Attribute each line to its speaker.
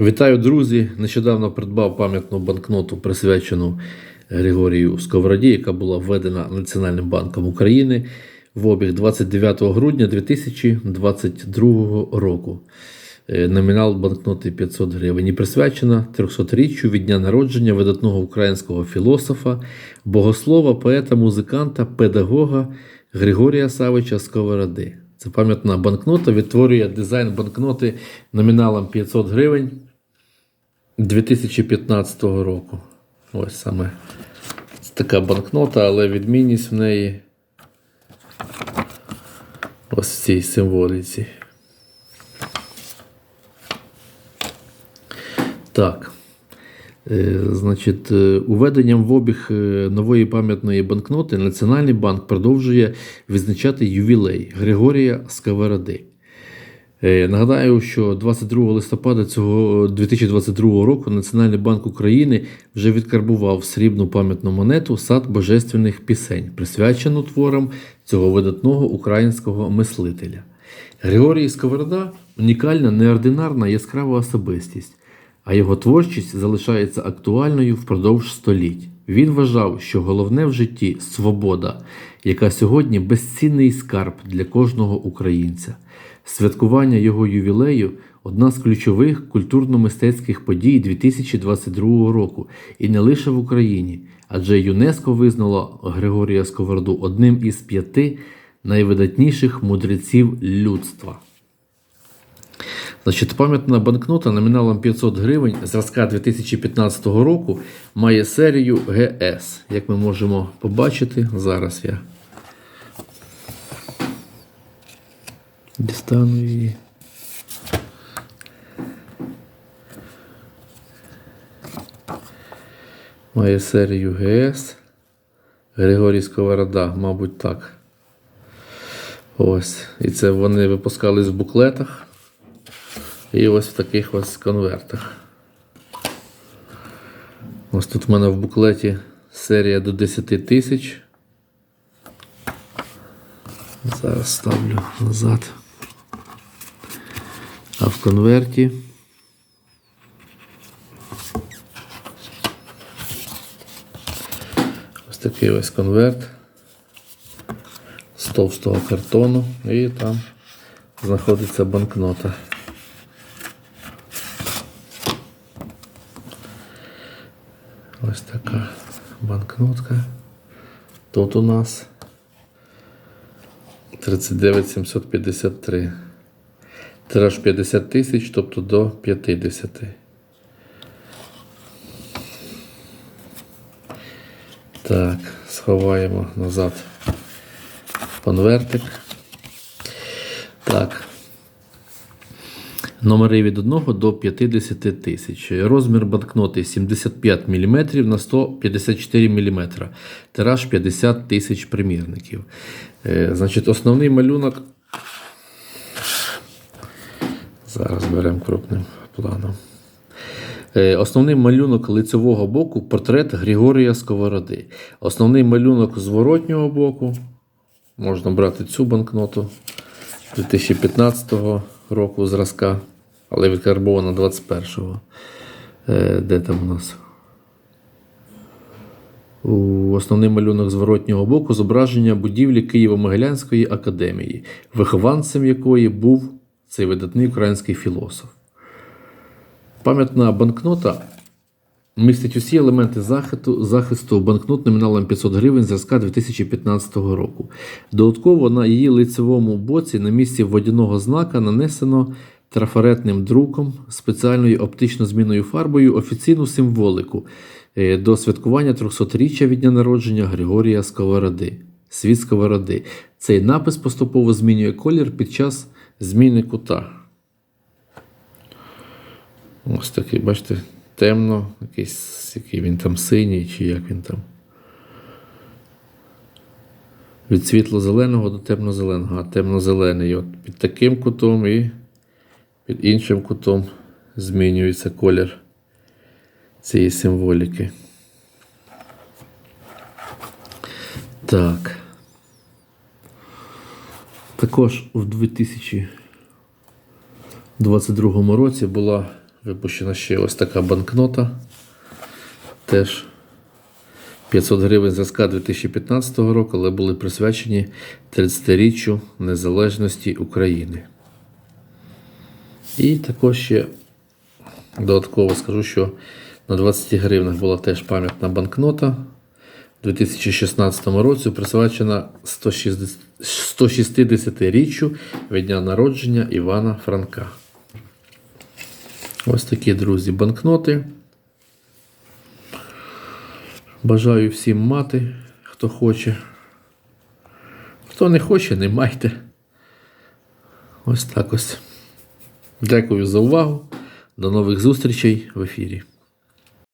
Speaker 1: Вітаю, друзі! Нещодавно придбав пам'ятну банкноту, присвячену Григорію Сковороді, яка була введена Національним банком України в обіг 29 грудня 2022 року. Е, Номінал банкноти 500 гривень і присвячена 300-річчю від дня народження видатного українського філософа, богослова, поета, музиканта, педагога Григорія Савича Сковороди. Це пам'ятна банкнота відтворює дизайн банкноти номіналом 500 гривень 2015 року. Ось саме така банкнота, але відмінність в неї ось в цій символіці. Так. Е, Значить, е, уведенням в обіг е, нової пам'ятної банкноти Національний банк продовжує відзначати ювілей Григорія Сковороди. Е, Нагадаю, що 22 листопада цього 2022 року Національний банк України вже відкарбував срібну пам'ятну монету Сад божественних пісень, присвячену творам цього видатного українського мислителя. Григорій Сковорода унікальна, неординарна яскрава особистість а його творчість залишається актуальною впродовж століть. Він вважав, що головне в житті свобода, яка сьогодні безцінний скарб для кожного українця. Святкування його ювілею одна з ключових культурно-мистецьких подій 2022 року, і не лише в Україні, адже ЮНЕСКО визнало Григорія Сковороду одним із п'яти найвидатніших мудреців людства. Значить, пам'ятна банкнота номіналом 500 гривень зразка 2015 року має серію ГС. Як ми можемо побачити, зараз я дістану її. Має серію ГС. Григорій Сковорода, мабуть, так. Ось. І це вони випускались в буклетах. І ось в таких ось конвертах. Ось тут в мене в буклеті серія до 10 тисяч. Зараз ставлю назад. А в конверті. Ось такий ось конверт з товстого картону і там знаходиться банкнота. Ось така банкнотка. Тут у нас 39 753. Тираж 50 тисяч, тобто до 50. Так, сховаємо назад конвертик. Так. Номери від 1 до 50 тисяч. Розмір банкноти 75 мм на 154 мм. Тираж 50 тисяч примірників. Е, Значить, основний малюнок. Зараз беремо крупним планом. Е, Основний малюнок лицевого боку портрет Григорія Сковороди. Основний малюнок зворотнього боку. Можна брати цю банкноту 2015 року зразка, але відкарбована 21-го. Е, Де там у нас? Основний малюнок зворотнього боку зображення будівлі Києво-Могилянської академії, вихованцем якої був цей видатний український філософ. Пам'ятна банкнота містить усі елементи захисту, захисту банкнот номіналом 500 гривень зразка 2015 року. Додатково на її лицевому боці на місці водяного знака нанесено трафаретним друком спеціальною оптично змінною фарбою офіційну символику е, до святкування 300-річчя від дня народження Григорія Сковороди. Світ Сковороди. Цей напис поступово змінює колір під час зміни кута. Ось такий, бачите, темно, якийсь, який він там синій, чи як він там. Від світло-зеленого до темно-зеленого, а темно-зелений. От під таким кутом і під іншим кутом змінюється колір цієї символіки. Так. Також в 2022 році була випущена ще ось така банкнота. Теж 500 гривень зразка 2015 року, але були присвячені 30-річчю незалежності України. І також ще додатково скажу, що на 20 гривнах була теж пам'ятна банкнота. У 2016 році присвячена 160 160-річчю від дня народження Івана Франка. Ось такі, друзі, банкноти. Бажаю всім мати, хто хоче. Хто не хоче, не майте. Ось так ось. Дякую за увагу. До нових зустрічей в ефірі.